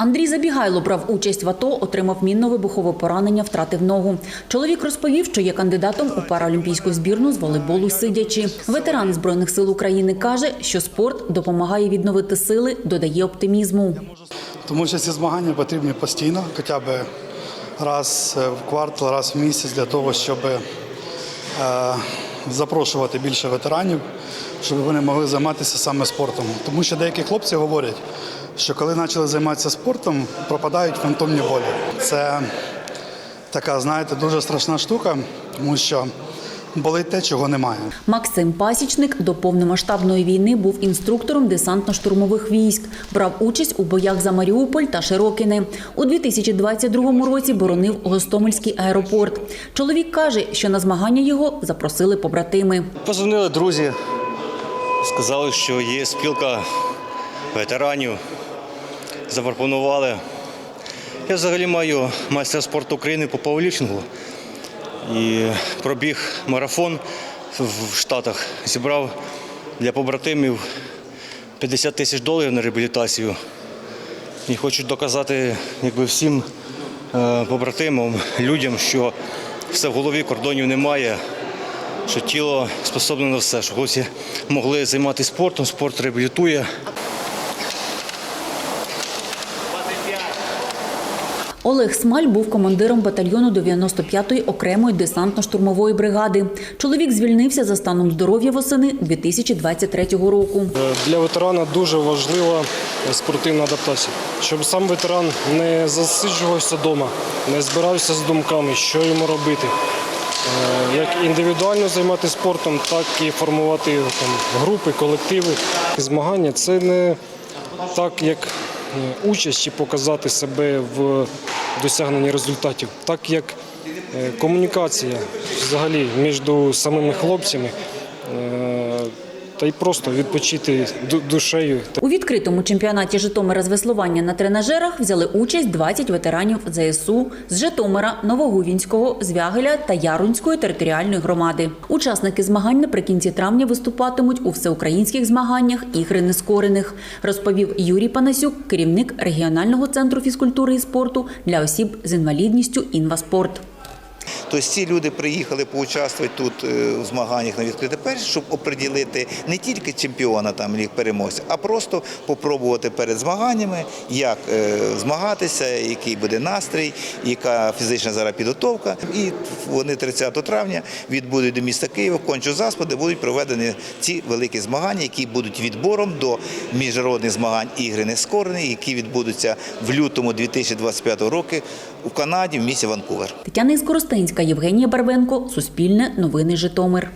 Андрій Забігайло брав участь в АТО, отримав мінно-вибухове поранення, втратив ногу. Чоловік розповів, що є кандидатом у паралімпійську збірну з волейболу сидячи. Ветеран збройних сил України каже, що спорт допомагає відновити сили, додає оптимізму. Тому що ці змагання потрібні постійно, хоча б раз в квартал, раз в місяць для того, щоб е, запрошувати більше ветеранів, щоб вони могли займатися саме спортом. Тому що деякі хлопці говорять, що коли почали займатися спортом, пропадають фантомні болі. Це така, знаєте, дуже страшна штука, тому що болить те, чого немає. Максим Пасічник до повномасштабної війни був інструктором десантно-штурмових військ. Брав участь у боях за Маріуполь та Широкине. У 2022 році боронив Гостомельський аеропорт. Чоловік каже, що на змагання його запросили побратими. Позвонили друзі, сказали, що є спілка ветеранів. Запропонували. Я взагалі маю майстер спорту України по пауерліфтингу і пробіг марафон в Штатах. Зібрав для побратимів 50 тисяч доларів на реабілітацію. І хочу доказати якби, всім е, побратимам, людям, що все в голові кордонів немає, що тіло способне на все, що хлопці могли займатися спортом, спорт реабілітує. Олег Смаль був командиром батальйону 95-ї окремої десантно-штурмової бригади. Чоловік звільнився за станом здоров'я восени 2023 року. Для ветерана дуже важлива спортивна адаптація, щоб сам ветеран не засиджувався вдома, не збирався з думками, що йому робити. Е, Як індивідуально займатися спортом, так і формувати там, групи, колективи. Змагання це не так, як участь і показати себе в досягненні результатів, так як е, комунікація взагалі між самими хлопцями. Та й просто відпочити ду- душею У відкритому чемпіонаті Житомира з веслування на тренажерах взяли участь 20 ветеранів ЗСУ з Житомира, Новогувінського, Звягеля та Ярунської територіальної громади. Учасники змагань наприкінці травня виступатимуть у всеукраїнських змаганнях ігри нескорених, розповів Юрій Панасюк, керівник регіонального центру фізкультури і спорту для осіб з інвалідністю «Інваспорт». Тобто ці люди приїхали поучаствувати тут е, у змаганнях на відкрите перші, щоб оприділити не тільки чемпіона там ліг переможця, а просто попробувати перед змаганнями, як е, змагатися, який буде настрій, яка фізична зараз підготовка. І вони 30 травня відбудуть до міста Києва, кончу засподи, будуть проведені ці великі змагання, які будуть відбором до міжнародних змагань ігри нескорені, які відбудуться в лютому 2025 року у Канаді в місті Ванкувер. Тетяна Іскоростенська, Євгенія Барвенко, Суспільне, Новини Житомир.